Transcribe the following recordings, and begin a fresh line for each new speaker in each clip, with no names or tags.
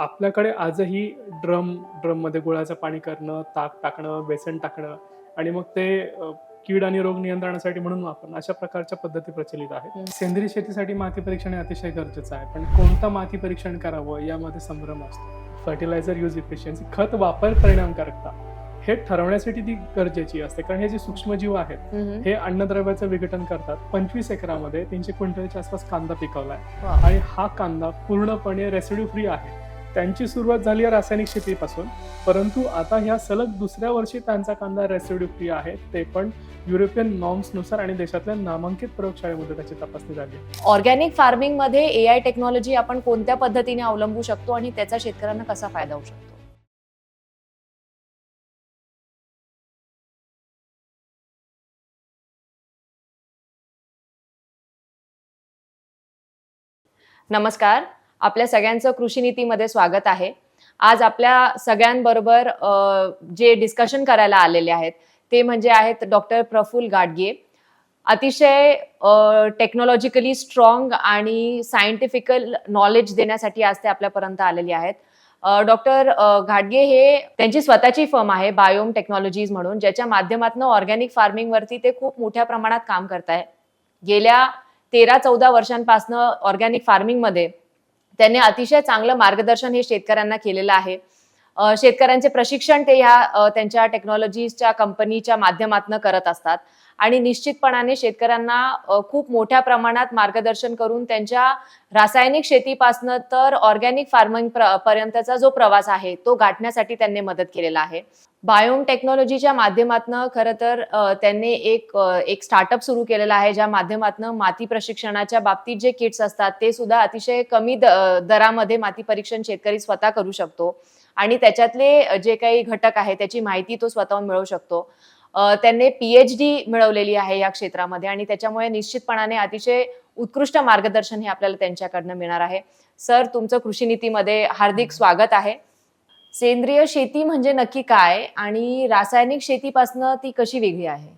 आपल्याकडे आजही ड्रम ड्रममध्ये गुळाचं पाणी करणं ताक टाकणं बेसन टाकणं आणि मग ते कीड आणि रोग नियंत्रणासाठी म्हणून वापरणं अशा प्रकारच्या पद्धती प्रचलित आहेत. सेंद्रिय शेतीसाठी माती परीक्षण हे अतिशय गरजेचं आहे पण कोणतं माती परीक्षण करावं यामध्ये संभ्रम असतो फर्टिलायझर यूज इफिशियन्सी खत वापर परिणामकारकता हे ठरवण्यासाठी ती गरजेची असते कारण हे जे सूक्ष्मजीव आहेत. हे अन्नद्रव्याचं विघटन करतात पंचवीस एकरामध्ये तीनशे क्विंटलच्या आसपास कांदा पिकवलाय
वा.
आणि हा कांदा पूर्णपणे रेसिड्यू फ्री आहे त्यांची सुरुवात झाली आहे रासायनिक शेतीपासून. परंतु आता ह्या सलग दुसऱ्या वर्षी त्यांचा कांदा रेसिड्यू फ्री आहे ते पण युरोपियन नॉर्म्सनुसार आणि देशातल्या नामांकित प्रयोगशाळेमध्ये त्याची तपासणी झाली
ऑर्गॅनिक फार्मिंगमध्ये ए आय टेक्नॉलॉजी आपण कोणत्या पद्धतीने अवलंबू शकतो आणि त्याचा शेतकऱ्यांना कसा फायदा होऊ शकतो? नमस्कार. आपल्या सगळ्यांचं कृषी नीतीमध्ये स्वागत आहे. आज आपल्या सगळ्यांबरोबर जे डिस्कशन करायला आलेले आहेत ते म्हणजे आहेत डॉक्टर प्रफुल गाडगे. अतिशय टेक्नॉलॉजिकली स्ट्रॉंग आणि सायंटिफिकल नॉलेज देण्यासाठी आज ते आपल्यापर्यंत आलेले आहेत. डॉक्टर घाटगे हे त्यांची स्वतःची फर्म आहे बायोम टेक्नॉलॉजीज म्हणून ज्याच्या माध्यमातून ऑर्गॅनिक फार्मिंगवरती ते खूप मोठ्या प्रमाणात काम करत आहे गेल्या तेरा चौदा वर्षांपासून ऑर्गॅनिक फार्मिंगमध्ये त्यांनी अतिशय चांगलं मार्गदर्शन हे शेतकऱ्यांना केलेलं आहे. शेतकऱ्यांचे प्रशिक्षण ते ह्या त्यांच्या टेक्नॉलॉजीच्या कंपनीच्या माध्यमातून करत असतात. आणि निश्चितपणाने शेतकऱ्यांना खूप मोठ्या प्रमाणात मार्गदर्शन करून त्यांच्या रासायनिक शेतीपासनं तर ऑर्गॅनिक फार्मिंग पर्यंतचा जो प्रवास आहे तो गाठण्यासाठी त्यांनी मदत केलेला आहे. बायोम टेक्नॉलॉजीच्या माध्यमातून खरं तर त्यांनी एक एक स्टार्टअप सुरू केलेला आहे ज्या माध्यमातून माती प्रशिक्षणाच्या बाबतीत जे किट्स असतात ते सुद्धा अतिशय कमी द- दरामध्ये माती परीक्षण शेतकरी स्वतः करू शकतो. आणि त्याच्यातले जे काही घटक आहे त्याची माहिती तो स्वतःहून मिळवू शकतो. त्यांनी पीएच डी मिळवलेली आहे या क्षेत्रामध्ये आणि त्याच्यामुळे निश्चितपणाने अतिशय उत्कृष्ट मार्गदर्शन हे आपल्याला त्यांच्याकडनं मिळणार आहे. सर तुमचं कृषी नीतीमध्ये हार्दिक स्वागत आहे. सेंद्रिय शेती म्हणजे नक्की काय आणि रासायनिक शेतीपासनं ती कशी वेगळी आहे?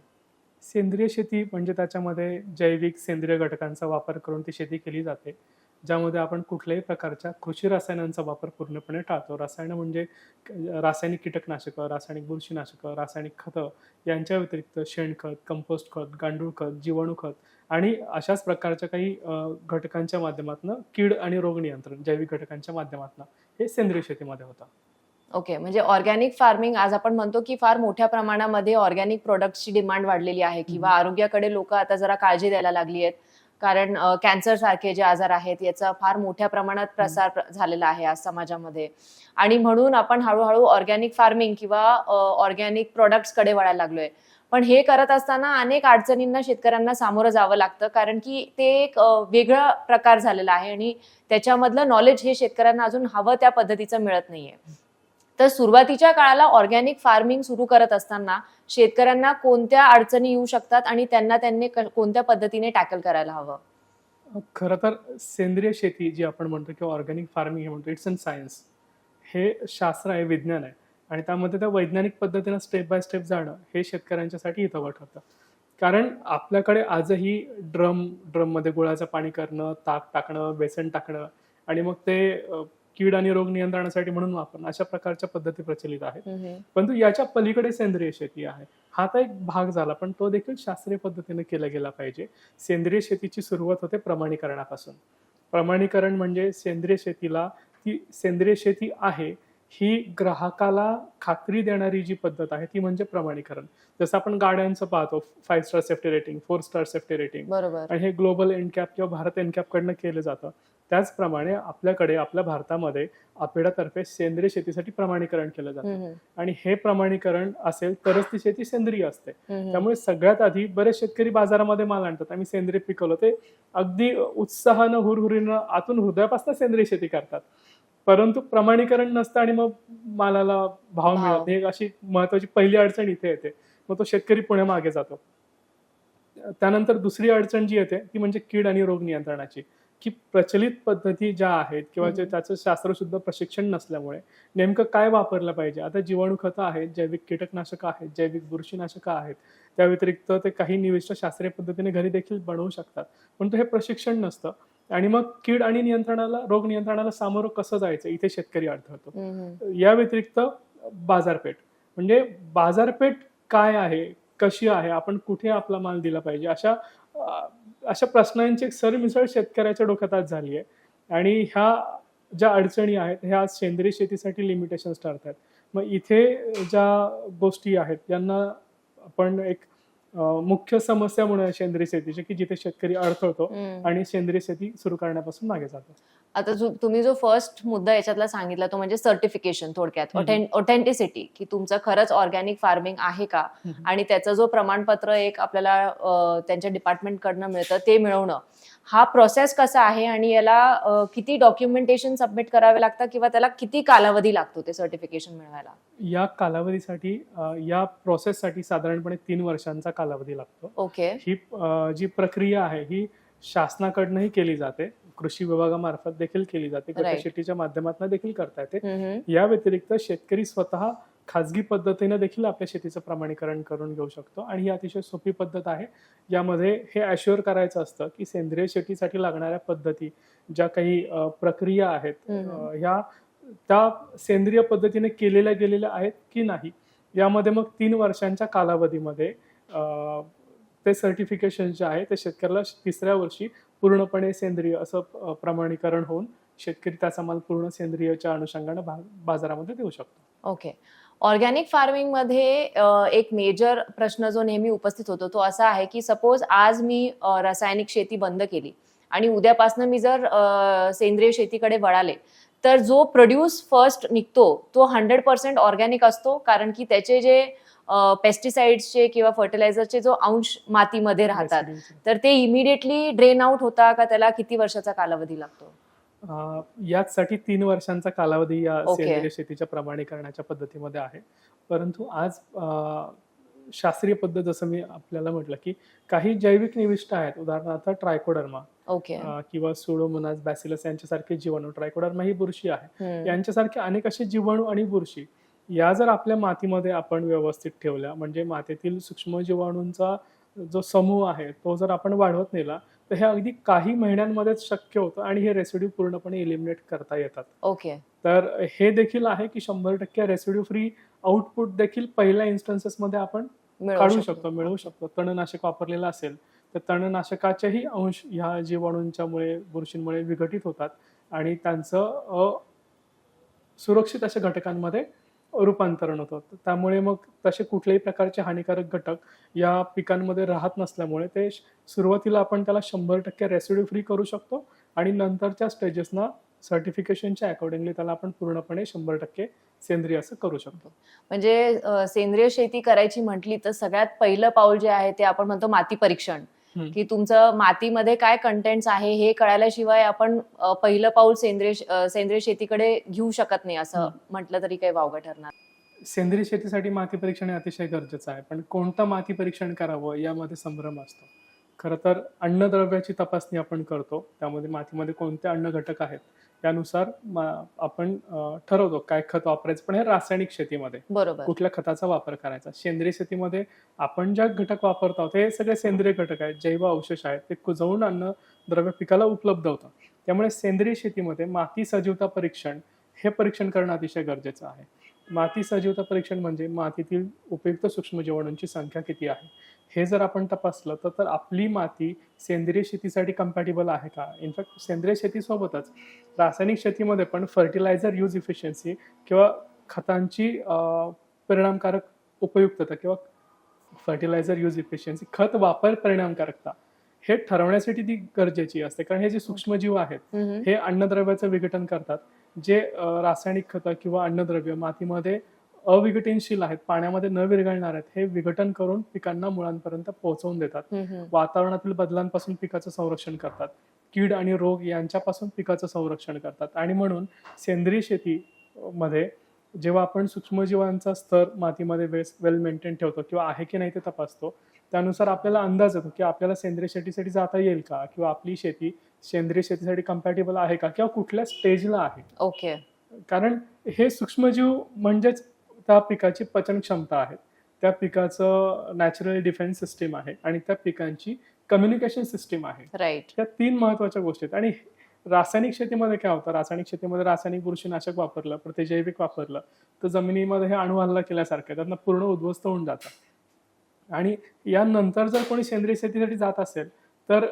सेंद्रिय शेती म्हणजे त्याच्यामध्ये जैविक सेंद्रिय घटकांचा वापर करून ती शेती केली जाते. ज्यामध्ये आपण कुठल्याही प्रकारच्या कृषी रसायनांचा वापर पूर्णपणे टाळतो. रसायनं म्हणजे रासायनिक कीटकनाशकं रासायनिक बुरशीनाशकं रासायनिक खतं यांच्या व्यतिरिक्त शेणखत कंपोस्ट खत गांडूळ खत जीवाणू खत आणि अशाच प्रकारच्या काही घटकांच्या माध्यमातून कीड आणि रोग नियंत्रण जैविक घटकांच्या माध्यमातून हे सेंद्रिय शेतीमध्ये होतं.
ओके म्हणजे ऑर्गॅनिक फार्मिंग आज आपण म्हणतो की फार मोठ्या प्रमाणामध्ये ऑर्गॅनिक प्रोडक्ट्सची डिमांड वाढलेली आहे किंवा आरोग्याकडे लोक आता जरा काळजी द्यायला लागली आहेत. कारण कॅन्सर सारखे जे आजार आहेत याचा फार मोठ्या प्रमाणात प्रसार प्र- झालेला आहे आज समाजामध्ये. आणि म्हणून आपण हळूहळू ऑर्गॅनिक फार्मिंग किंवा ऑर्गॅनिक प्रोडक्ट्सकडे वळायला लागलोय. पण हे करत असताना अनेक अडचणींना शेतकऱ्यांना सामोरं जावं लागतं कारण की ते एक वेगळा प्रकार झालेला आहे आणि त्याच्यामधलं नॉलेज हे शेतकऱ्यांना अजून हवं त्या पद्धतीचं मिळत नाहीये. तर सुरुवातीच्या काळाला ऑर्गॅनिक फार्मिंग सुरू करत असताना शेतकऱ्यांना कोणत्या अडचणी येऊ शकतात आणि त्यांना त्यांनी कोणत्या पद्धतीने टॅकल करायला हवं?
खरं तर सेंद्रिय शेती जी आपण म्हणतो किंवा ऑर्गॅनिक फार्मिंग हे म्हणतो इट्स अन सायन्स हे शास्त्र आहे विज्ञान आहे. आणि त्यामध्ये त्या वैज्ञानिक पद्धतीनं स्टेप बाय स्टेप जाणं हे शेतकऱ्यांच्यासाठी हितवं ठरतं. कारण आपल्याकडे आजही ड्रम ड्रममध्ये गुळाचं पाणी करणं ताक टाकणं बेसन टाकणं आणि मग ते कीड आणि रोग नियंत्रणासाठी म्हणून वापरणं अशा प्रकारच्या पद्धती प्रचलित आहेत. परंतु याच्या पलीकडे सेंद्रिय शेती आहे. हा तर एक भाग झाला पण तो देखील शास्त्रीय पद्धतीने केला गेला पाहिजे. सेंद्रिय शेतीची सुरुवात होते प्रमाणीकरणापासून. प्रमाणीकरण म्हणजे सेंद्रिय शेतीला ती सेंद्रिय शेती आहे ही ग्राहकाला खात्री देणारी जी पद्धत आहे ती म्हणजे प्रमाणीकरण. जसं आपण गाड्यांचं पाहतो five star safety rating four star safety rating आणि हे ग्लोबल एनकॅप किंवा भारत एनकॅप कडनं केलं जातं. त्याचप्रमाणे आपल्याकडे आपल्या भारतामध्ये आपेडातर्फे सेंद्रिय शेतीसाठी प्रमाणीकरण केलं जातं. आणि हे प्रमाणीकरण असेल तरच ती शेती सेंद्रिय असते. त्यामुळे सगळ्यात आधी बरेच शेतकरी बाजारामध्ये माल आणतात. आम्ही सेंद्रिय पिकवलं ते अगदी उत्साहानं हुरहुरीनं आतून हृदयापासून सेंद्रिय शेती करतात. परंतु प्रमाणीकरण नसतं आणि मग मालाला भाव. मिळत नाही. ही अशी महत्वाची पहिली अडचण इथे येते. मग तो शेतकरी पुढे मागे जातो. त्यानंतर दुसरी अडचण जी येते ती म्हणजे कीड आणि रोग नियंत्रणाची. की प्रचलित पद्धती ज्या आहेत किंवा जे. त्याचं शास्त्रशुद्ध प्रशिक्षण नसल्यामुळे नेमकं काय वापरलं पाहिजे? आता जीवाणू खतं आहेत जैविक कीटकनाशकं आहेत जैविक बुरशीनाशकं आहेत. त्या व्यतिरिक्त ते काही निविष्ट शास्त्रीय पद्धतीने घरी देखील बनवू शकतात. पण हे प्रशिक्षण नसतं. आणि मग कीड आणि नियंत्रणाला रोग नियंत्रणाला सामोरं कसं जायचं? इथे शेतकरी अडथळतो. या व्यतिरिक्त बाजारपेठ. म्हणजे बाजारपेठ काय आहे? कशी आहे? आपण कुठे आपला माल दिला पाहिजे? अशा अशा प्रश्नांची एक सरमिसळ शेतकऱ्याच्या डोक्यात आज झाली आहे. आणि ह्या ज्या अडचणी आहेत ह्या आज सेंद्रिय शेतीसाठी लिमिटेशन्स ठरतात. मग इथे ज्या गोष्टी आहेत यांना आपण एक मुख्य समस्या म्हणून सेंद्रिय शेतीची की जिथे शेतकरी अडथळतो. आणि सेंद्रिय शेती सुरू करण्यापासून मागे जातो.
आता तुम्ही जो फर्स्ट मुद्दा याच्यातला सांगितला तो म्हणजे सर्टिफिकेशन थोडक्यात. ऑथेंटिसिटी की तुमचं खरंच ऑर्गॅनिक फार्मिंग आहे का. आणि त्याचं जो प्रमाणपत्र एक आपल्याला त्यांच्या डिपार्टमेंट कडनं मिळतं ते मिळवणं. हा प्रोसेस कसा आहे? आणि याला किती डॉक्युमेंटेशन सबमिट करावे लागतं किंवा त्याला किती कालावधी लागतो ते सर्टिफिकेशन मिळवायला?
या कालावधीसाठी या प्रोसेससाठी साधारणपणे तीन वर्षांचा कालावधी लागतो.
ओके
ही जी प्रक्रिया आहे ही शासनाकडनंही केली जाते. कृषी विभागामार्फत देखील केली जाते
Right.
शेतीच्या माध्यमातून देखील करता येते. या व्यतिरिक्त शेतकरी स्वतः खाजगी पद्धतीने देखील आपल्या शेतीचं प्रमाणीकरण करून घेऊ शकतो आणि ही अतिशय सोपी पद्धत आहे यामध्ये हे अश्युअर करायचं असतं की सेंद्रिय शेतीसाठी लागणाऱ्या पद्धती ज्या काही प्रक्रिया आहेत ह्या त्या सेंद्रिय पद्धतीने केलेल्या गेलेल्या आहेत की नाही यामध्ये मग तीन वर्षांच्या कालावधीमध्ये ते सर्टिफिकेशन जे आहे ते शेतकऱ्याला तिसऱ्या वर्षी पूर्णपणे सेंद्रिय असं प्रमाणीकरण होऊन शेतकरी त्याचा माल पूर्ण सेंद्रियच्या अनुषंगाने बाजारामध्ये देऊ शकतो.
ओके. ऑर्गॅनिक फार्मिंगमध्ये एक मेजर प्रश्न जो नेहमी उपस्थित होतो तो असा आहे की सपोज आज मी रासायनिक शेती बंद केली आणि उद्यापासून मी जर सेंद्रिय शेतीकडे वळाले तर जो प्रोड्यूस फर्स्ट निघतो तो हंड्रेड पर्सेंट ऑर्गॅनिक असतो कारण की त्याचे जे पेस्टिसाइड्सचे किंवा फर्टिलायझरचे जो अंश मातीमध्ये राहतात तर ते इमिडिएटली ड्रेन आउट होता का? त्याला किती वर्षाचा कालावधी लागतो?
याचसाठी तीन वर्षांचा कालावधी या. सेंद्रिय शेतीच्या प्रमाणीकरणाच्या पद्धतीमध्ये आहे. परंतु आज शास्त्रीय पद्धत जसं मी आपल्याला म्हटलं की काही जैविक निविष्ट आहेत. उदाहरणार्थ ट्रायकोडर्मा
ओके
किंवा सुडोमोनास बॅसिलस यांच्यासारखे जीवाणू. ट्रायकोडर्मा ही बुरशी आहे. यांच्यासारखे अनेक असे जीवाणू आणि बुरशी या जर आपल्या मातीमध्ये आपण व्यवस्थित ठेवल्या म्हणजे मातीतील सूक्ष्म जीवाणूंचा जो समूह आहे तो जर आपण वाढवत नेला तर हे अगदी काही महिन्यांमध्येच शक्य होतं आणि हे रेसिड्यू पूर्णपणे इलिमिनेट करता येतात.
ओके.
तर हे देखील आहे की शंभर टक्के रेसिड्यू फ्री आउटपुट देखील पहिल्या इन्स्टन्सेसमध्ये आपण
मिळवू
काढू शकतो. मिळवू शकतो. तणनाशक वापरलेलं असेल तर तणनाशकाचेही अंश ह्या जीवाणूंच्यामुळे बुरशींमुळे विघटित होतात आणि त्यांचं सुरक्षित अशा घटकांमध्ये रूपांतरण होतं. त्यामुळे मग तसे कुठल्याही प्रकारचे हानिकारक घटक या पिकांमध्ये राहत नसल्यामुळे ते सुरुवातीला आपण त्याला शंभर टक्के रेसिड्यू फ्री करू शकतो आणि नंतरच्या स्टेजेसना सर्टिफिकेशनच्या अकॉर्डिंगली त्याला आपण पूर्णपणे शंभर टक्के सेंद्रिय असं करू शकतो.
म्हणजे सेंद्रिय शेती करायची म्हटली तर सगळ्यात पहिलं पाऊल जे आहे ते आपण म्हणतो माती परीक्षण. की तुमचं मातीमध्ये काय कंटेंट्स आहे हे कळाल्याशिवाय आपण पहिलं पाऊल सेंद्रिय सेंद्रिय शेतीकडे घेऊ शकत नाही असं. म्हटलं तरी काही वावगं ठरणार.
सेंद्रिय शेतीसाठी माती परीक्षण हे अतिशय गरजेचं आहे पण कोणतं माती परीक्षण करावं यामध्ये संभ्रम असतो. खरं तर अन्नद्रव्याची तपासणी आपण करतो. त्यामध्ये मातीमध्ये कोणते अन्न घटक आहेत त्यानुसार आपण ठरवतो काय खत वापरायचं. पण हे रासायनिक शेतीमध्ये.
बरोबर.
कुठल्या खताचा वापर करायचा? सेंद्रिय शेतीमध्ये आपण ज्या घटक वापरत आहोत हे सगळे सेंद्रिय घटक आहेत. जैव अवशेष आहेत. ते कुजवून अन्न द्रव्य पिकाला उपलब्ध होतं. त्यामुळे सेंद्रिय शेतीमध्ये माती सजीवता परीक्षण हे परीक्षण करणं अतिशय गरजेचं आहे. माती सजीवता परीक्षण म्हणजे मातीतील उपयुक्त सूक्ष्मजीवाणूंची संख्या किती आहे? हे जर आपण तपासलं तर तर आपली माती सेंद्रिय शेतीसाठी कम्पॅटेबल आहे का? इनफॅक्ट सेंद्रिय शेतीसोबतच रासायनिक शेतीमध्ये पण फर्टिलायझर यूज इफिशियन्सी किंवा खतांची परिणामकारक उपयुक्तता किंवा फर्टिलायझर यूज इफिशियन्सी खत वापर परिणामकारकता हे ठरवण्यासाठी ती गरजेची असते. कारण हे जे सूक्ष्मजीव आहेत. हे अन्नद्रव्याचं विघटन करतात. जे रासायनिक खतं किंवा अन्नद्रव्य मातीमध्ये अविघटनशील आहेत पाण्यामध्ये न विरघळणार आहेत हे विघटन करून पिकांना मुळांपर्यंत पोहोचवून देतात. वातावरणातील बदलांपासून पिकाचं संरक्षण करतात. कीड आणि रोग यांच्यापासून पिकाचं संरक्षण करतात. आणि म्हणून सेंद्रिय शेती मध्ये जेव्हा आपण सूक्ष्मजीवांचा स्तर मातीमध्ये वेल मेंटेन ठेवतो किंवा आहे की नाही ते तपासतो त्यानुसार आपल्याला अंदाज येतो की आपल्याला सेंद्रिय शेतीसाठी जाता येईल का? किंवा आपली शेती सेंद्रिय शेतीसाठी कम्पॅटेबल आहे का? किंवा कुठल्या स्टेजला आहे?
ओके
कारण हे सूक्ष्मजीव म्हणजेच त्या पिकाची पचन क्षमता आहे. त्या पिकाचं नॅचरल डिफेन्स सिस्टीम आहे आणि त्या पिकांची कम्युनिकेशन सिस्टीम आहे.
राईट
या तीन महत्त्वाच्या गोष्टी आहेत. आणि रासायनिक शेतीमध्ये काय होतं? रासायनिक शेतीमध्ये रासायनिक बुरशीनाशक वापरलं प्रतिजैविक वापरलं तर जमिनीमध्ये हे अणु हल्ला केल्यासारखं त्यांना पूर्ण उद्ध्वस्त होऊन जातं. आणि यानंतर जर कोणी सेंद्रिय शेतीसाठी जात असेल तर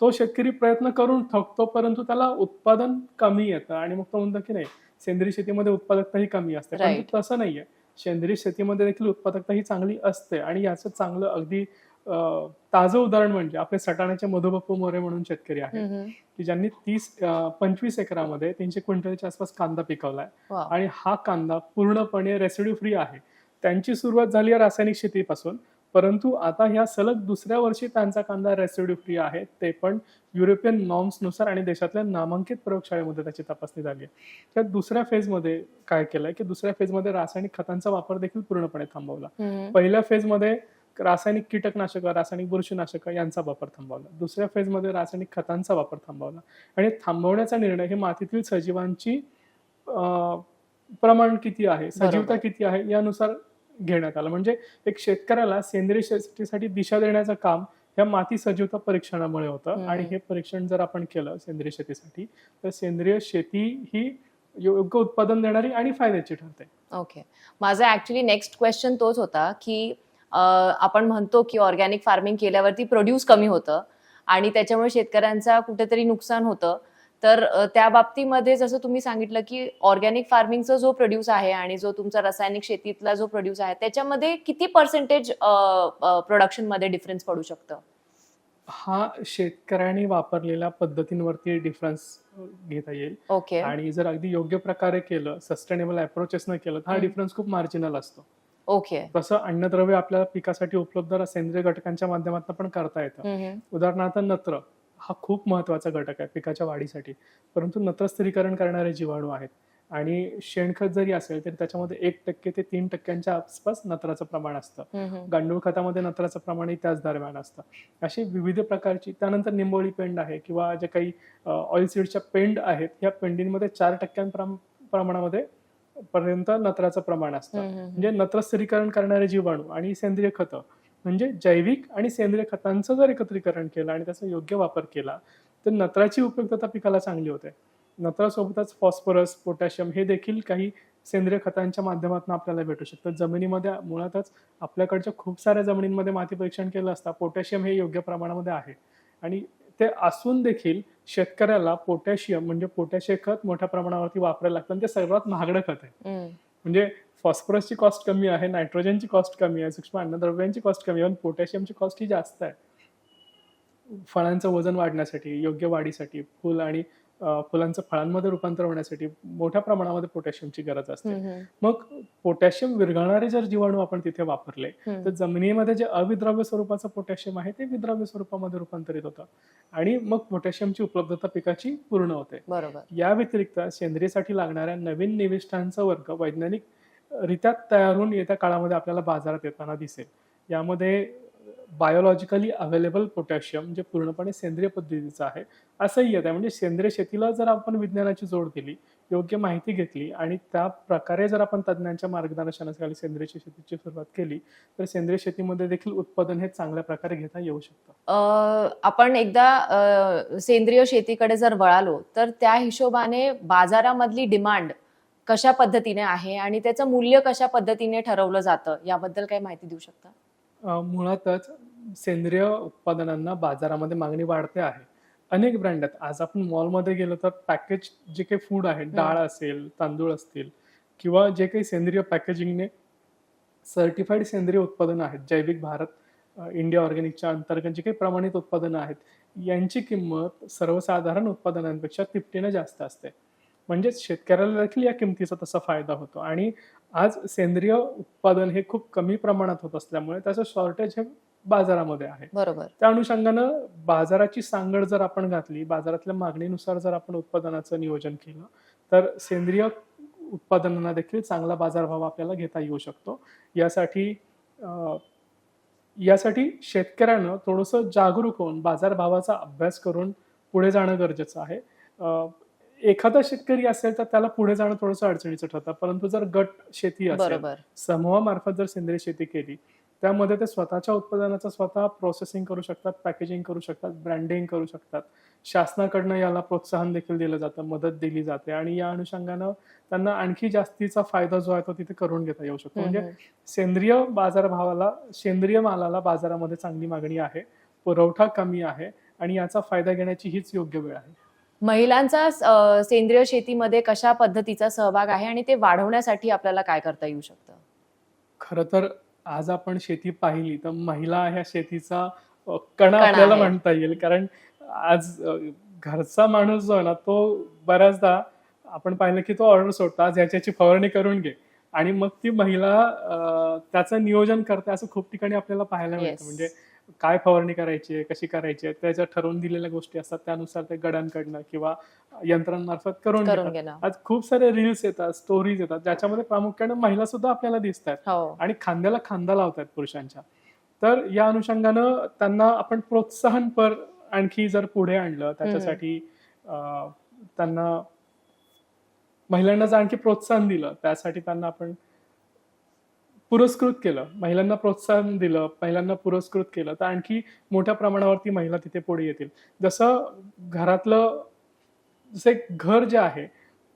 तो शेतकरी प्रयत्न करून थकतो परंतु त्याला उत्पादन कमी येतं. आणि मग तो म्हणतो की नाही सेंद्रिय शेतीमध्ये उत्पादकता ही कमी असते.
Right.
परंतु तसं नाहीये. सेंद्रिय शेतीमध्ये देखील उत्पादकता ही चांगली असते. आणि याचं चांगलं अगदी ताजं उदाहरण म्हणजे आपले सटाण्याचे मधुबापू मोरे म्हणून शेतकरी आहेत की ज्यांनी तीस पंचवीस एकरामध्ये तीनशे क्विंटलच्या आसपास कांदा पिकवलाय. आणि हा कांदा पूर्णपणे रेसिड्यू फ्री आहे. त्यांची सुरुवात झाली रासायनिक शेतीपासून. परंतु आता ह्या सलग दुसऱ्या वर्षी त्यांचा कांदा रेसिड्यू फ्री आहे ते पण युरोपियन नॉर्म्सनुसार आणि देशातल्या नामांकित प्रयोगशाळेमध्ये त्याची तपासणी झाली आहे त्या दुसऱ्या फेजमध्ये काय केलंय की दुसऱ्या फेजमध्ये रासायनिक खतांचा वापर देखील पूर्णपणे थांबवला. पहिल्या फेजमध्ये रासायनिक कीटकनाशक रासायनिक बुरशीनाशक यांचा वापर थांबवला दुसऱ्या फेजमध्ये रासायनिक खतांचा वापर थांबवला आणि थांबवण्याचा निर्णय हे मातीतील सजीवांची प्रमाण किती आहे सजीवता. किती आहे यानुसार घेण्यात आलं. म्हणजे एक शेतकऱ्याला सेंद्रिय शेतीसाठी दिशा देण्याचं काम या माती सजीवता परीक्षणामुळे होतं. आणि हे परीक्षण जर आपण केलं सेंद्रिय शेतीसाठी तर सेंद्रिय शेती ही योग्य उत्पादन देणारी आणि फायद्याची ठरते.
ओके. माझा ऍक्च्युली नेक्स्ट क्वेश्चन तोच होता की आपण म्हणतो की ऑर्गॅनिक फार्मिंग केल्यावरती प्रोड्यूस कमी होतं आणि त्याच्यामुळे शेतकऱ्यांचा कुठेतरी नुकसान होतं. तर त्या बाबतीमध्ये जसं तुम्ही सांगितलं की ऑर्गॅनिक फार्मिंगचा जो प्रोड्यूस आहे आणि जो तुमचा रासायनिक शेतीतला जो प्रोड्यूस आहे त्याच्यामध्ये किती पर्सेंटेज प्रोडक्शनमध्ये डिफरन्स पडू शकतं?
हा शेतकऱ्यांनी वापरलेल्या पद्धतींवरती डिफरन्स घेता येईल.
ओके.
आणि जर अगदी योग्य प्रकारे केलं सस्टेनेबल अप्रोचेस न केलं तर हा. डिफरन्स खूप मार्जिनल असतो.
ओके.
तसं अन्नद्रव्य आपल्या पिकासाठी उपलब्ध सेंद्रिय घटकांच्या माध्यमातून पण करता येतं. उदाहरणार्थ नत्र. हा खूप महत्त्वाचा घटक आहे पिकाच्या वाढीसाठी. परंतु नत्र स्थिरीकरण करणारे जीवाणू आहेत. आणि शेणखत जरी असेल तरी त्याच्यामध्ये एक टक्के ते तीन टक्क्यांच्या आसपास नत्राचं प्रमाण असतं. गांडूळ खतामध्ये नत्राचं प्रमाणही त्याच दरम्यान असतं. अशी विविध प्रकारची त्यानंतर निंबोळी पेंड आहे किंवा जे काही ऑइल सीडच्या पेंड आहेत या पेंडींमध्ये चार टक्क्यां प्रमाणामध्ये पर्यंत नत्राचं प्रमाण असतं. म्हणजे नत्र स्थिरीकरण करणारे जीवाणू आणि सेंद्रिय खतं म्हणजे जैविक आणि सेंद्रिय खतांचं जर एकत्रीकरण केलं आणि त्याचा योग्य वापर केला तर नत्राची उपयुक्तता पिकाला चांगली होते. नत्रासोबतच फॉस्फरस पोटॅशियम हे देखील काही सेंद्रिय खतांच्या माध्यमातून आपल्याला भेटू शकतं जमिनीमध्ये मुळातच आपल्याकडच्या खूप साऱ्या जमिनींमध्ये माती परीक्षण केलं असता पोटॅशियम हे योग्य प्रमाणामध्ये आहे. आणि ते असून देखील शेतकऱ्याला पोटॅशियम म्हणजे पोटॅशियम खत मोठ्या प्रमाणावरती वापरायला लागतं आणि ते सर्वात महागडं खत आहे. म्हणजे फॉस्फरसची कॉस्ट कमी आहे नायट्रोजनची कॉस्ट कमी आहे सूक्ष्म अन्नद्रव्यांची कॉस्ट कमी आहे पण पोटॅशियमची कॉस्ट ही जास्त आहे. फळांचं वजन वाढण्यासाठी योग्य वाढीसाठी फुल आणि फुलांचं फळांमध्ये रूपांतर होण्यासाठी मोठ्या प्रमाणामध्ये पोटॅशियमची गरज असते. मग पोटॅशियम विरघळणारे जर जीवाणू आपण तिथे वापरले. तर जमिनीमध्ये जे अविद्राव्य स्वरूपाचं पोटॅशियम आहे ते विद्राव्य स्वरूपामध्ये रूपांतरित होतं. आणि मग पोटॅशियमची उपलब्धता पिकाची पूर्ण होते. या व्यतिरिक्त सेंद्रियसाठी लागणाऱ्या नवीन निविष्ठांचा वर्ग वैज्ञानिक रित्या तयार होऊन येत्या काळामध्ये आपल्याला बाजारात येताना दिसेल. यामध्ये बायोलॉजिकली अवेलेबल पोटॅशियम जे पूर्णपणे सेंद्रिय पद्धतीचं आहे असंही येत आहे म्हणजे सेंद्रिय शेतीला जर आपण विज्ञानाची जोड दिली योग्य माहिती घेतली आणि त्या प्रकारे जर आपण तज्ज्ञांच्या मार्गदर्शनाखाली सेंद्रिय शेतीची सुरुवात केली तर सेंद्रिय शेतीमध्ये देखील उत्पादन हे चांगल्या प्रकारे घेता येऊ शकतं.
आपण एकदा सेंद्रिय शेतीकडे जर वळालो तर त्या हिशोबाने बाजारामधली डिमांड कशा पद्धतीने आहे आणि त्याचं मूल्य कशा पद्धतीने ठरवलं जातं याबद्दल काही माहिती देऊ शकता?
मुळातच सेंद्रिय उत्पादनांना बाजारामध्ये मागणी वाढते आहे. अनेक ब्रँड आहेत. आज आपण मॉलमध्ये गेलो तर पॅकेज जे काही फूड आहे डाळ असेल तांदूळ असतील किंवा जे काही सेंद्रिय पॅकेजिंगने सर्टिफाईड सेंद्रिय उत्पादनं आहेत जैविक भारत इंडिया ऑर्गॅनिकच्या अंतर्गत जे काही प्रमाणित उत्पादनं आहेत यांची किंमत सर्वसाधारण उत्पादनांपेक्षा तिपटीने जास्त असते. म्हणजेच शेतकऱ्याला देखील या किमतीचा तसा फायदा होतो. आणि आज सेंद्रिय उत्पादन हे खूप कमी प्रमाणात होत असल्यामुळे त्याचं शॉर्टेज हे बाजारामध्ये आहे.
बरोबर.
त्या अनुषंगानं बाजाराची सांगड जर आपण घातली बाजारातल्या मागणीनुसार जर आपण उत्पादनाचं नियोजन केलं तर सेंद्रिय उत्पादनांना देखील चांगला बाजारभाव आपल्याला घेता येऊ शकतो. यासाठी यासाठी शेतकऱ्यानं थोडंसं जागरूक होऊन बाजारभावाचा अभ्यास करून पुढे जाणं गरजेचं आहे. एखादा शेतकरी असेल तर त्याला पुढे जाणं थोडंसं अडचणीचं ठरतं. परंतु जर गट शेती असेल समूहामार्फत जर सेंद्रिय शेती केली त्यामध्ये ते स्वतःच्या उत्पादनाचं स्वतः प्रोसेसिंग करू शकतात पॅकेजिंग करू शकतात ब्रँडिंग करू शकतात. शासनाकडनं याला प्रोत्साहन देखील दिलं जातं मदत दिली जाते आणि या अनुषंगानं त्यांना आणखी जास्तीचा फायदा जो आहे तो तिथे करून घेता येऊ शकतो. म्हणजे. सेंद्रिय बाजारभावाला सेंद्रिय मालाला बाजारामध्ये चांगली मागणी आहे पुरवठा कमी आहे आणि याचा फायदा घेण्याची हीच योग्य वेळ आहे.
महिलांचा सेंद्रिय शेतीमध्ये कशा पद्धतीचा सहभाग आहे आणि ते वाढवण्यासाठी आपल्याला काय करता येऊ शकतं
खरं तर आज आपण शेती पाहिली तर महिला ह्या शेतीचा कणा आपल्याला. म्हणता येईल कारण आज घरचा माणूस जो आहे ना तो बऱ्याचदा आपण पाहिलं की तो ऑर्डर सोडतो आज ह्याच्याची फवारणी करून घे आणि मग ती महिला त्याचं नियोजन करते असं खूप ठिकाणी आपल्याला पाहायला मिळतं. म्हणजे काय फवारणी करायची आहे कशी करायची आहे त्याच्या ठरवून दिलेल्या गोष्टी असतात. त्यानुसार ते गड्यांकडनं किंवा यंत्रांमार्फत करून घेतात. आज खूप सारे रील्स येतात स्टोरीज येतात ज्याच्यामध्ये प्रामुख्याने महिला सुद्धा आपल्याला दिसतात
हो.
आणि खांद्याला खांदा लावतात पुरुषांच्या. तर या अनुषंगानं त्यांना आपण प्रोत्साहनपर आणखी जर पुढे आणलं त्याच्यासाठी त्यांना महिलांना जर आणखी प्रोत्साहन दिलं त्यासाठी त्यांना आपण पुरस्कृत केलं. महिलांना प्रोत्साहन दिलं महिलांना पुरस्कृत केलं तर आणखी मोठ्या प्रमाणावरती महिला तिथे पुढे येतील. जसं घरातलं जसं एक घर जे आहे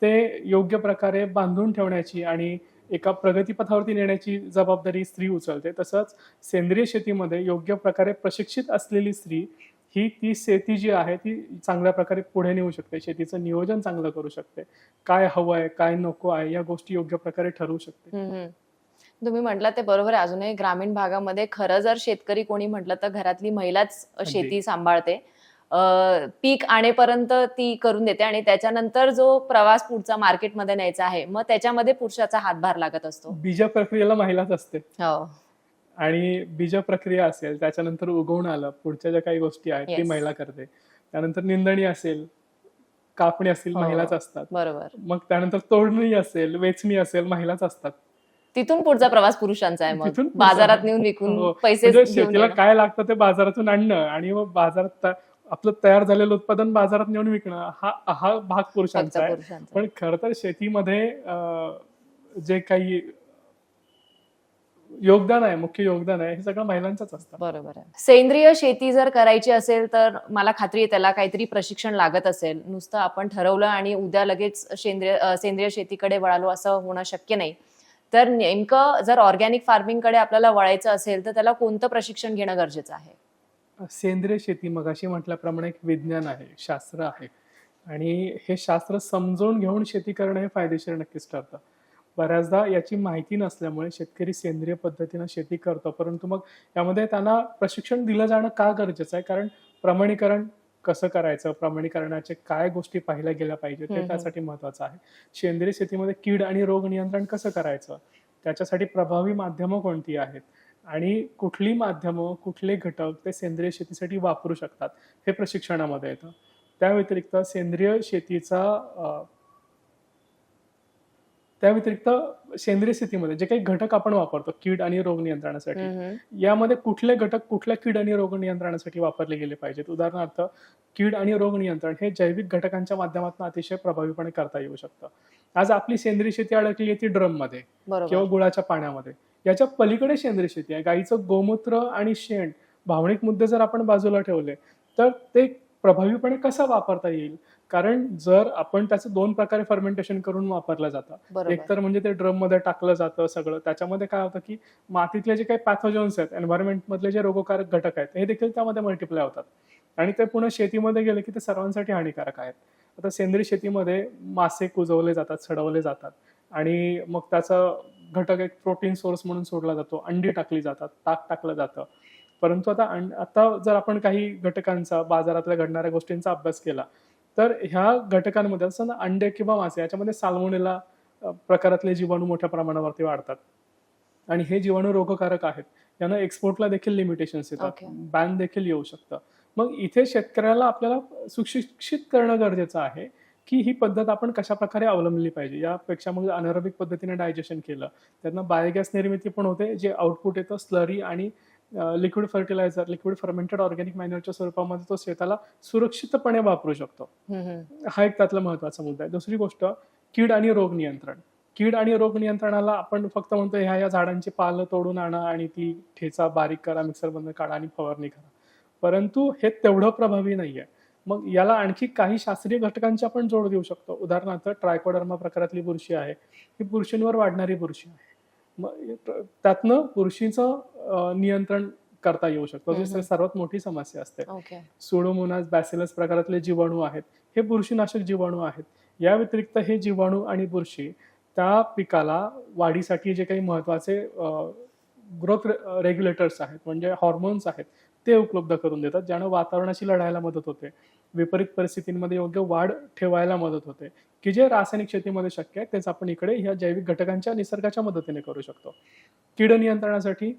ते योग्य प्रकारे बांधून ठेवण्याची आणि एका प्रगतीपथावरती नेण्याची जबाबदारी स्त्री उचलते तसंच सेंद्रिय शेतीमध्ये योग्य प्रकारे प्रशिक्षित असलेली स्त्री ही ती शेती जी आहे ती चांगल्या प्रकारे पुढे नेऊ शकते शेतीचं नियोजन चांगलं करू शकते. काय हवं आहे काय नको आहे या गोष्टी योग्य प्रकारे ठरवू शकते.
तुम्ही म्हटलं ते बरोबर आहे. अजूनही ग्रामीण भागामध्ये खरं जर शेतकरी कोणी म्हटलं तर घरातली महिलाच शेती सांभाळते. पीक आणेपर्यंत ती करून देते आणि त्याच्यानंतर जो प्रवास पुढचा मार्केटमध्ये न्यायचा आहे मग त्याच्यामध्ये पुरुषाचा हातभार लागत असतो.
बीज प्रक्रियेला महिलाच असते.
हो.
आणि बीज प्रक्रिया असेल त्याच्यानंतर उगवून आलं पुढच्या ज्या काही गोष्टी आहेत ती. महिला करते. त्यानंतर निंदणी असेल कापणी असेल
हो.
महिलाच असतात.
बरोबर.
मग त्यानंतर तोडणी असेल वेचणी असेल महिलाच असतात.
तिथून पुढचा प्रवास पुरुषांचा आहे मग. बाजारात नेऊन विकून
हो.
पैसे
म्हणजे शेतीला. काय लागतं ते बाजारातून आणणं आणि मग बाजारात आपलं तयार झालेलं उत्पादन बाजारात नेऊन विकणं हा हा भाग पुरुषांचा आहे. पण खर तर शेतीमध्ये जे काही योगदान आहे मुख्य योगदान आहे हे सगळं महिलांचंच असतं.
बरोबर आहे. सेंद्रिय शेती जर करायची असेल तर मला खात्री आहे त्याला काहीतरी प्रशिक्षण लागत असेल. नुसतं आपण ठरवलं आणि उद्या लगेच सेंद्रिय सेंद्रिय शेतीकडे वळालो असं होणं शक्य नाही. तर नेमकं जर ऑर्गॅनिक फार्मिंगकडे आपल्याला वळायचं असेल तर त्याला कोणतं प्रशिक्षण घेणं गरजेचं आहे?
सेंद्रिय शेती मगाशी म्हटल्याप्रमाणे एक विज्ञान आहे शास्त्र आहे. आणि हे शास्त्र समजून घेऊन शेती करणं हे फायदेशीर नक्कीच ठरतं. बऱ्याचदा याची माहिती नसल्यामुळे शेतकरी सेंद्रिय पद्धतीनं शेती करतो परंतु मग यामध्ये त्यांना प्रशिक्षण दिलं जाणं का गरजेचं आहे? कारण प्रमाणीकरण कसं करायचं प्रमाणीकरणाचे काय गोष्टी पाहिल्या गेल्या पाहिजेत
हम्म,
हे त्यासाठी महत्वाचं आहे. सेंद्रिय शेतीमध्ये कीड आणि रोग नियंत्रण कसं करायचं? त्याच्यासाठी प्रभावी माध्यमं कोणती आहेत? आणि कुठली माध्यमं कुठले घटक ते सेंद्रिय शेतीसाठी वापरू शकतात? हे प्रशिक्षणामध्ये येतं. त्या व्यतिरिक्त सेंद्रिय शेतीचा त्या व्यतिरिक्त सेंद्रिय शेतीमध्ये जे काही घटक आपण वापरतो कीड आणि रोग नियंत्रणासाठी यामध्ये कुठले घटक कुठल्या कीड आणि रोग नियंत्रणासाठी वापरले गेले पाहिजेत? उदाहरणार्थ कीड आणि रोग नियंत्रण हे जैविक घटकांच्या माध्यमातून अतिशय प्रभावीपणे करता येऊ शकतं. आज आपली सेंद्रिय शेती अडकली आहे ती ड्रममध्ये किंवा गुळाच्या पाण्यामध्ये. याच्या पलीकडे सेंद्रिय शेती आहे. गाईचं गोमूत्र आणि शेण भावनिक मुद्दे जर आपण बाजूला ठेवले तर ते प्रभावीपणे कसं वापरता येईल? कारण जर आपण त्याचं दोन प्रकारे फर्मेंटेशन करून वापरलं जातं.
बरोबर.
एक तर म्हणजे ते ड्रममध्ये टाकलं जातं सगळं. त्याच्यामध्ये काय होतं की मातीतले जे काही पॅथोजन्स आहेत एन्व्हायरमेंट मधले जे रोगकारक घटक आहेत हे देखील त्यामध्ये मल्टिप्लाय होतात. आणि ते पुन्हा शेतीमध्ये गेले की ते सर्वांसाठी हानिकारक आहेत. आता सेंद्रिय शेतीमध्ये मासे कुजवले जातात सडवले जातात. आणि मग त्याचा घटक एक प्रोटीन सोर्स म्हणून सोडला जातो. अंडी टाकली जातात ताक टाकलं जातं. परंतु आता आता जर आपण काही घटकांचा बाजारातल्या घडणाऱ्या गोष्टींचा अभ्यास केला तर ह्या घटकांमध्ये असं अंडे किंवा मासे याच्यामध्ये साल्मोनेला प्रकारातले जीवाणू मोठ्या प्रमाणावरती वाढतात. आणि हे जीवाणू रोगकारक आहेत. यांना एक्सपोर्टला देखील लिमिटेशन्स येतात. बॅन देखील येऊ शकतं. मग इथे शेतकऱ्याला आपल्याला सुशिक्षित करणं गरजेचं आहे की ही पद्धत आपण कशा प्रकारे अवलंबली पाहिजे? यापेक्षा मग अनारोबिक पद्धतीने डायजेशन केलं. त्यातनं बायोगॅस निर्मिती पण होते जे आउटपुट येतं स्लरी आणि liquid fertiliser liquid fermented organic मॅन्युअरच्या स्वरूपामध्ये तो शेताला सुरक्षितपणे वापरू शकतो. हा एक त्यातला महत्त्वाचा मुद्दा आहे. दुसरी गोष्ट कीड आणि रोग नियंत्रण. कीड आणि रोग नियंत्रणाला आपण फक्त म्हणतो ह्या ह्या झाडांची पालं तोडून आणा आणि ती ठेचा बारीक करा मिक्सरमधून काढा आणि फवारणी करा. परंतु हे तेवढं प्रभावी नाहीये. मग याला आणखी काही शास्त्रीय घटकांची आपण जोड देऊ शकतो. उदाहरणार्थ ट्रायकोडर्मा प्रकारातली बुरशी आहे. ही बुरशींवर वाढणारी बुरशी आहे. त्यातनं बुरशीचं अं, नियंत्रण करता येऊ शकतं. जी
हम्म.
सर्वात मोठी समस्या असते. सुडोमोनास बॅसिलस प्रकारातले जीवाणू आहेत. हे बुरशीनाशक जीवाणू आहेत. या व्यतिरिक्त हे जीवाणू आणि बुरशी त्या पिकाला वाढीसाठी जे काही महत्त्वाचे ग्रोथ रेग्युलेटर्स आहेत म्हणजे हॉर्मोन्स आहेत ते उपलब्ध करून देतात ज्यानं वातावरणाशी लढायला मदत होते. विपरीत परिस्थितींमध्ये योग्य वाढ ठेवायला मदत होते. की जे रासायनिक शेतीमध्ये शक्य आहे तेच आपण इकडे ह्या जैविक घटकांच्या निसर्गाच्या मदतीने करू शकतो. कीड नियंत्रणासाठी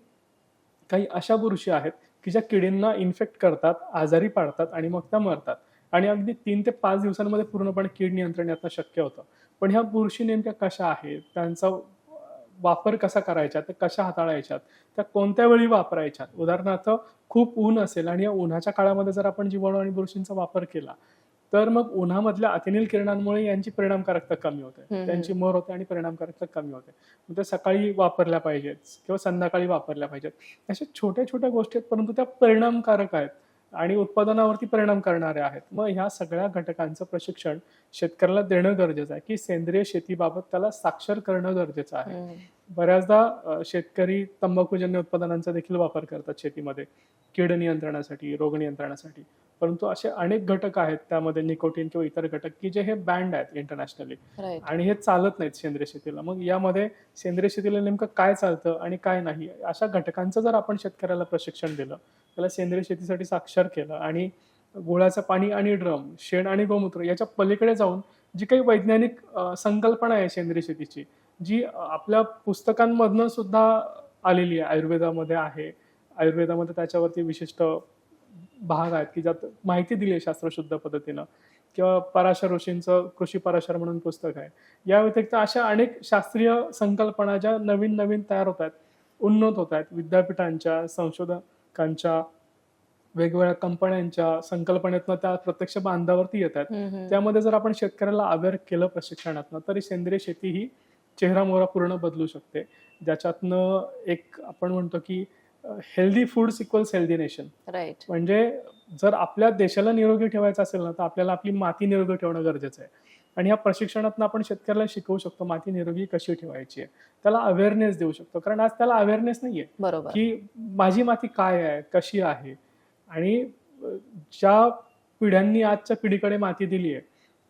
काही अशा बुरशी आहेत की ज्या किडींना इन्फेक्ट करतात आजारी पाडतात आणि मग त्या मरतात. आणि अगदी तीन ते पाच दिवसांमध्ये पूर्णपणे कीड नियंत्रण यातनं शक्य होतं. पण ह्या बुरशी नेमक्या कशा आहेत त्यांचा वापर कसा करायचा त्या कशा हाताळायच्यात त्या कोणत्या वेळी वापरायच्यात? उदाहरणार्थ खूप ऊन असेल आणि या उन्हाच्या काळामध्ये जर आपण जीवाणू आणि बुरशींचा वापर केला तर मग उन्हामधल्या अतिनील किरणांमुळे यांची परिणामकारकता कमी होते. त्यांची मर होते आणि परिणामकारकता कमी होते. मग त्या सकाळी वापरल्या पाहिजेत किंवा संध्याकाळी वापरल्या पाहिजेत. अशा छोट्या छोट्या गोष्टी आहेत परंतु त्या परिणामकारक आहेत. आणि उत्पादनावरती परिणाम करणाऱ्या आहेत. मग ह्या सगळ्या घटकांचं प्रशिक्षण शेतकऱ्याला देणं गरजेचं आहे की सेंद्रिय शेतीबाबत त्याला साक्षर करणं गरजेचं आहे. बऱ्याचदा शेतकरी तंबाखूजन्य उत्पादनांचा देखील वापर करतात शेतीमध्ये. कीड नियंत्रणासाठी रोग नियंत्रणासाठी. परंतु असे अनेक घटक आहेत त्यामध्ये निकोटीन किंवा इतर घटक की जे हे बँड आहेत इंटरनॅशनली. आणि हे चालत नाहीत सेंद्रिय शेतीला. मग यामध्ये सेंद्रिय शेतीला नेमकं काय चालतं आणि काय नाही? अशा घटकांचं जर आपण शेतकऱ्याला प्रशिक्षण दिलं त्याला सेंद्रिय शेतीसाठी साक्षर केलं आणि गुळाचं पाणी आणि ड्रम शेण आणि गोमूत्र याच्या पलीकडे जाऊन जी काही वैज्ञानिक संकल्पना आहे सेंद्रिय शेतीची जी आपल्या पुस्तकांमधनं सुद्धा आलेली आहे आयुर्वेदामध्ये आहे. आयुर्वेदामध्ये त्याच्यावरती विशिष्ट भाग आहेत की ज्यात माहिती दिली आहे शास्त्रशुद्ध पद्धतीनं. किंवा पराशर ऋषींचं कृषी पराशर म्हणून पुस्तक आहे. या व्यतिरिक्त अशा अनेक शास्त्रीय संकल्पना ज्या नवीन नवीन तयार होत आहेत उन्नत होत आहेत. विद्यापीठांच्या संशोधकांच्या वेगवेगळ्या कंपन्यांच्या संकल्पनेतनं त्या प्रत्यक्ष बांधावरती येत आहेत.
हम्म, हम्म.
त्यामध्ये जर आपण शेतकऱ्याला अवेअर केलं प्रशिक्षणातनं तरी सेंद्रिय शेती ही चेहरा मोहरा पूर्ण बदलू शकते. ज्याच्यातनं एक आपण म्हणतो की healthy food equals healthy nation
right
म्हणजे जर आपल्या देशाला निरोगी ठेवायचं असेल ना तर आपल्याला आपली माती निरोगी ठेवणं गरजेचं आहे. आणि ह्या प्रशिक्षणातनं आपण शेतकऱ्याला शिकवू शकतो माती निरोगी कशी ठेवायची आहे. त्याला अवेअरनेस देऊ शकतो. कारण आज त्याला अवेअरनेस नाहीये.
बरोबर.
की माझी माती काय आहे कशी आहे? आणि ज्या पिढ्यांनी आजच्या पिढीकडे माती दिली आहे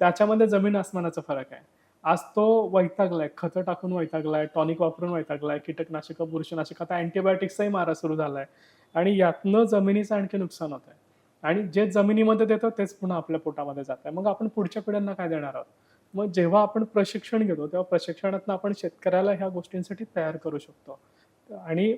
त्याच्यामध्ये जमीन आसमानाचा फरक आहे. आज तो वैतागलाय खतं टाकून वैतागलाय टॉनिक वापरून वैतागलाय कीटकनाशक बुरशीनाशक आता अँटीबायोटिक्सचाही मारा सुरू झालाय. आणि यातनं जमिनीचं आणखी नुकसान होत आहे आणि जे जमिनीमध्ये देतो तेच पुन्हा आपल्या पोटामध्ये जात आहे मग आपण पुढच्या पिढ्यांना काय देणार आहोत? मग जेव्हा आपण प्रशिक्षण घेतो तेव्हा प्रशिक्षणातून आपण शेतकऱ्याला ह्या गोष्टींसाठी तयार करू शकतो. आणि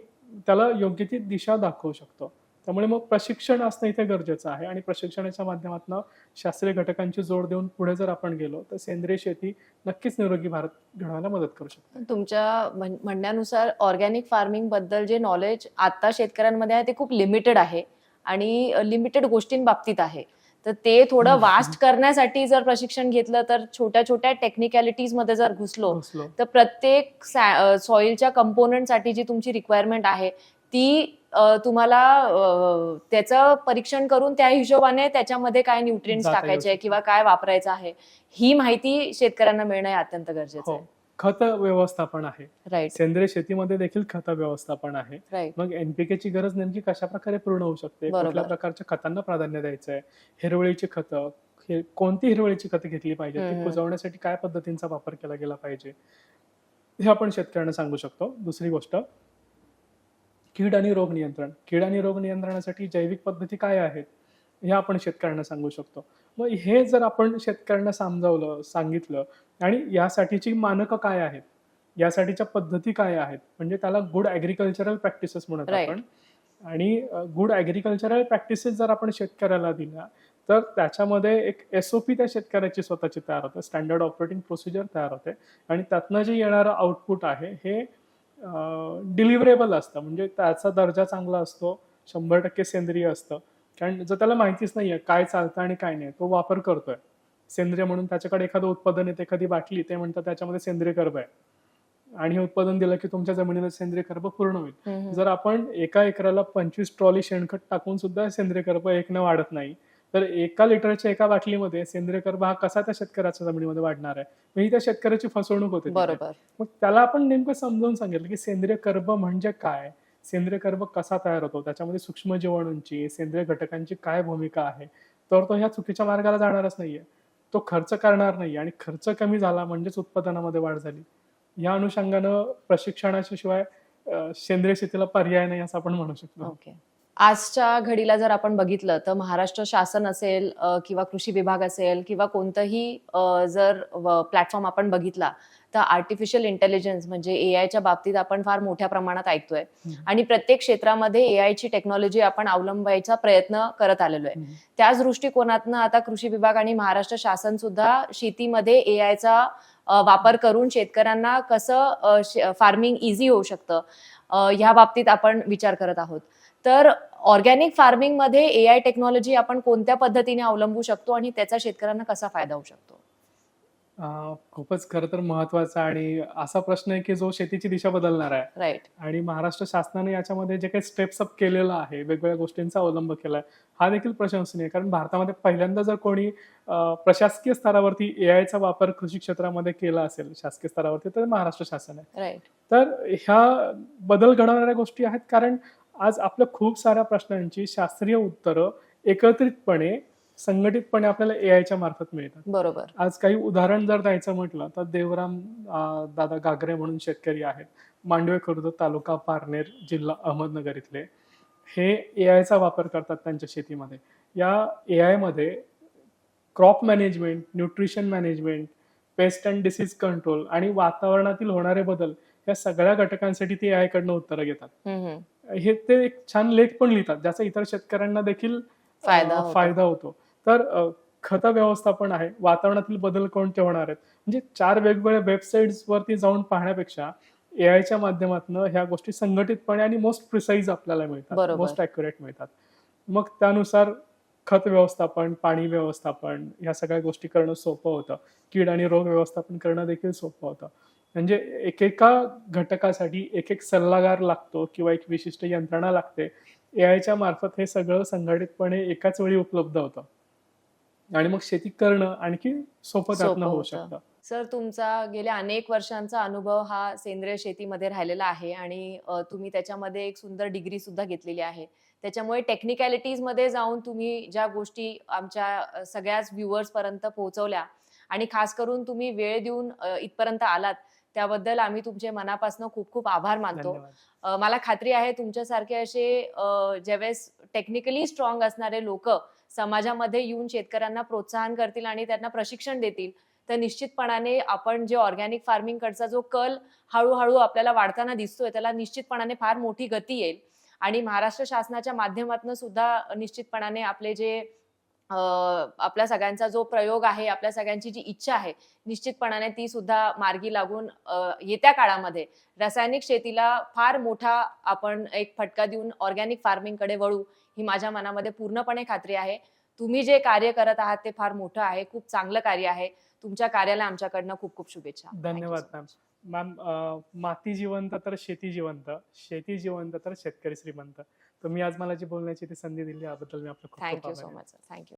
त्याला योग्य ती दिशा दाखवू शकतो. त्यामुळे मग प्रशिक्षण असणं इथे गरजेचं आहे आणि प्रशिक्षणाच्या माध्यमातून शास्त्रीय घटकांची जोड देऊन पुढे जर आपण गेलो तर सेंद्रिय शेती नक्कीच निरोगी भारत घडवायला मदत करू शकते
तुमच्या म्हण- म्हणण्यानुसार ऑर्गॅनिक फार्मिंगबद्दल जे नॉलेज आता शेतकऱ्यांमध्ये आहे ते खूप लिमिटेड आहे आणि लिमिटेड गोष्टींबाबतीत आहे तर ते थोडं. वास्ट करण्यासाठी जर प्रशिक्षण घेतलं तर छोट्या छोट्या टेक्निकॅलिटीजमध्ये जर घुसलो. तर प्रत्येक सॉइलच्या कंपोनंटसाठी जी तुमची रिक्वायरमेंट आहे ती तुम्हाला त्याचं परीक्षण करून त्या हिशोबाने त्याच्यामध्ये काय न्यूट्रिएंट्स टाकायचे आहे. किंवा काय वापरायचं आहे ही माहिती शेतकऱ्यांना मिळणं अत्यंत गरजेचं
हो.
आहे.
खत व्यवस्थापन आहे.
राईट
सेंद्रिय शेतीमध्ये देखील खत व्यवस्थापन आहे. मग एनपीके ची गरज नेमकी कशा प्रकारे पूर्ण होऊ शकते. कुठल्या प्रकारच्या खतांना प्राधान्य द्यायचं आहे हिरवळीची खतं हे कोणती हिरवळीची खतं घेतली पाहिजे? ती. कुजवण्यासाठी काय पद्धतींचा वापर केला गेला पाहिजे? हे आपण शेतकऱ्यांना सांगू शकतो. दुसरी गोष्ट कीड आणि रोग नियंत्रण. कीड आणि रोग नियंत्रणासाठी जैविक पद्धती काय आहेत हे आपण शेतकऱ्यांना सांगू शकतो. मग हे जर आपण शेतकऱ्यांना समजावलं सांगितलं आणि यासाठीची मानकं काय आहेत? यासाठीच्या पद्धती काय आहेत? म्हणजे त्याला गुड ॲग्रिकल्चरल प्रॅक्टिसेस म्हणत. आपण. आणि गुड ॲग्रिकल्चरल प्रॅक्टिसेस जर आपण शेतकऱ्याला दिल्या तर त्याच्यामध्ये एक एस ओ पी त्या शेतकऱ्याची स्वतःची तयार होते. स्टँडर्ड ऑपरेटिंग प्रोसिजर तयार होते. आणि त्यातनं जे येणारं आउटपुट आहे हे डिलिव्हरेबल असतं. म्हणजे त्याचा दर्जा चांगला असतो शंभर टक्के सेंद्रिय असतं. कारण जर त्याला माहितीच नाहीये काय चालतं आणि काय नाही तो वापर करतोय. सेंद्रिय म्हणून त्याच्याकडे एखादं उत्पादन येते एखादी बाटली ते म्हणतात त्याच्यामध्ये सेंद्रिय कर्ब आहे. आणि हे उत्पादन दिलं की तुमच्या जमिनीला सेंद्रिय कर्ब पूर्ण होईल. जर आपण एका एकराला पंचवीस ट्रॉली शेणखत टाकून सुद्धा सेंद्रिय कर्ब एकनं वाढत नाही तर एका लिटरच्या एका बाटलीमध्ये सेंद्रिय कर्ब हा कसा त्या शेतकऱ्याच्या जमिनीमध्ये वाढणार आहे? ही त्या शेतकऱ्याची फसवणूक होते.
बरोबर.
मग त्याला आपण नेमकं समजावून सांगितलं की सेंद्रिय कर्ब म्हणजे काय? सेंद्रिय कर्ब कसा तयार होतो? त्याच्यामध्ये सूक्ष्म जीवाणूंची सेंद्रिय घटकांची काय भूमिका आहे? तर तो ह्या चुकीच्या मार्गाला जाणारच नाहीये. तो खर्च करणार नाही आणि खर्च कमी झाला म्हणजेच उत्पादनामध्ये वाढ झाली. या अनुषंगानं प्रशिक्षणाच्या शिवाय सेंद्रिय शेतीला पर्याय नाही असं आपण म्हणू शकतो.
ओके. आजच्या घडीला जर आपण बघितलं तर महाराष्ट्र शासन असेल किंवा कृषी विभाग असेल किंवा कोणतंही जर प्लॅटफॉर्म आपण बघितला तर आर्टिफिशियल इंटेलिजन्स म्हणजे ए आयच्या बाबतीत आपण फार मोठ्या प्रमाणात ऐकतोय. आणि प्रत्येक क्षेत्रामध्ये ए आयची टेक्नॉलॉजी आपण अवलंबायचा प्रयत्न करत आलेलो आहे. त्याच दृष्टिकोनातनं आता कृषी विभाग आणि महाराष्ट्र शासन सुद्धा शेतीमध्ये ए आयचा वापर करून शेतकऱ्यांना कसं फार्मिंग इझी होऊ शकतं ह्या बाबतीत आपण विचार करत आहोत तर ऑर्गॅनिक फार्मिंगमध्ये ए आय टेक्नॉलॉजी आपण कोणत्या पद्धतीने अवलंबू शकतो आणि त्याचा शेतकऱ्यांना कसा फायदा होऊ शकतो?
खूपच खरं तर महत्त्वाचा आणि असा प्रश्न आहे की जो शेतीची दिशा बदलणार आहे.
राईट
आणि महाराष्ट्र शासनाने याच्यामध्ये जे काही स्टेप्स अप केलेलं आहे वेगवेगळ्या गोष्टींचा अवलंब केलाय हा देखील प्रशंसनीय. कारण भारतामध्ये पहिल्यांदा जर कोणी प्रशासकीय स्तरावरती ए आयचा वापर कृषी क्षेत्रामध्ये केला असेल शासकीय स्तरावरती तर महाराष्ट्र शासन आहे.
राईट
तर ह्या बदल घडवणाऱ्या गोष्टी आहेत. कारण आज आपल्या खूप साऱ्या प्रश्नांची शास्त्रीय उत्तरं एकत्रितपणे संघटितपणे आपल्याला ए आयच्या मार्फत मिळतात.
बरोबर.
आज काही उदाहरण जर द्यायचं म्हटलं तर देवराम दादा गागरे म्हणून शेतकरी आहेत. मांडवे खुर्द तालुका पारनेर जिल्हा अहमदनगर इथले. हे ए आयचा वापर करतात त्यांच्या शेतीमध्ये. या ए आयमध्ये crop management nutrition management pest and disease control आणि वातावरणातील होणारे बदल या सगळ्या घटकांसाठी ते ए आय कडनं उत्तरं घेतात. हे ते एक छान लेख पण लिहितात ज्याचा इतर शेतकऱ्यांना देखील
फायदा होतो.
फायदा होतो. तर खत व्यवस्थापन आहे वातावरणातील बदल कोणते होणार आहेत? म्हणजे चार वेगवेगळ्या वेबसाईट्स वरती जाऊन पाहण्यापेक्षा ए आयच्या माध्यमातून ह्या गोष्टी संघटितपणे आणि मोस्ट प्रिसाईज आपल्याला मिळतात. मोस्ट अॅक्युरेट मिळतात. मग त्यानुसार खत व्यवस्थापन पाणी व्यवस्थापन ह्या सगळ्या गोष्टी करणं सोपं होतं. कीड आणि रोग व्यवस्थापन करणं देखील सोपं होतं. म्हणजे एकेका घटकासाठी एक एक सल्लागार लागतो किंवा एक विशिष्ट यंत्रणा लागते. ए आयच्या मार्फत हे सगळं संघटितपणे एकाच वेळी उपलब्ध होतं. आणि मग शेती करणं आणखी सोपं त्यातनं होऊ. शकतं.
सर तुमचा गेल्या अनेक वर्षांचा अनुभव हा सेंद्रिय शेतीमध्ये राहिलेला आहे आणि तुम्ही त्याच्यामध्ये एक सुंदर डिग्री सुद्धा घेतलेली आहे. त्याच्यामुळे टेक्निकॅलिटीजमध्ये जाऊन तुम्ही ज्या गोष्टी आमच्या सगळ्याच व्ह्युअर्स पर्यंत पोहोचवल्या आणि खास करून तुम्ही वेळ देऊन इथपर्यंत आलात त्याबद्दल आम्ही तुमचे मनापासून खूप खूप आभार मानतो. मला खात्री आहे तुमच्यासारखे असे ज्यावेळेस टेक्निकली स्ट्रॉंग असणारे लोक समाजामध्ये येऊन शेतकऱ्यांना प्रोत्साहन करतील आणि त्यांना प्रशिक्षण देतील तर निश्चितपणाने आपण जे ऑर्गॅनिक फार्मिंग कडचा जो कल हळूहळू आपल्याला वाढताना दिसतोय त्याला निश्चितपणाने फार मोठी गती येईल. आणि महाराष्ट्र शासनाच्या माध्यमातून सुद्धा निश्चितपणाने आपले जे आपल्या सगळ्यांचा जो प्रयोग आहे आपल्या सगळ्यांची जी इच्छा आहे निश्चितपणाने ती सुद्धा मार्गी लागून येत्या काळामध्ये रासायनिक शेतीला फार मोठा आपण एक फटका देऊन ऑर्गॅनिक फार्मिंगकडे वळू ही माझ्या मनामध्ये पूर्णपणे खात्री आहे. तुम्ही जे कार्य करत आहात ते फार मोठं आहे खूप चांगलं कार्य आहे. तुमच्या कार्याला आमच्याकडनं खूप खूप शुभेच्छा.
धन्यवाद मॅम माती जिवंत तर शेती जिवंत शेती जिवंत तर शेतकरी श्रीमंत. तुम्ही आज मला जी बोलण्याची ती संधी दिली याबद्दल मी आपलं
थँक्यू सो. Much thank you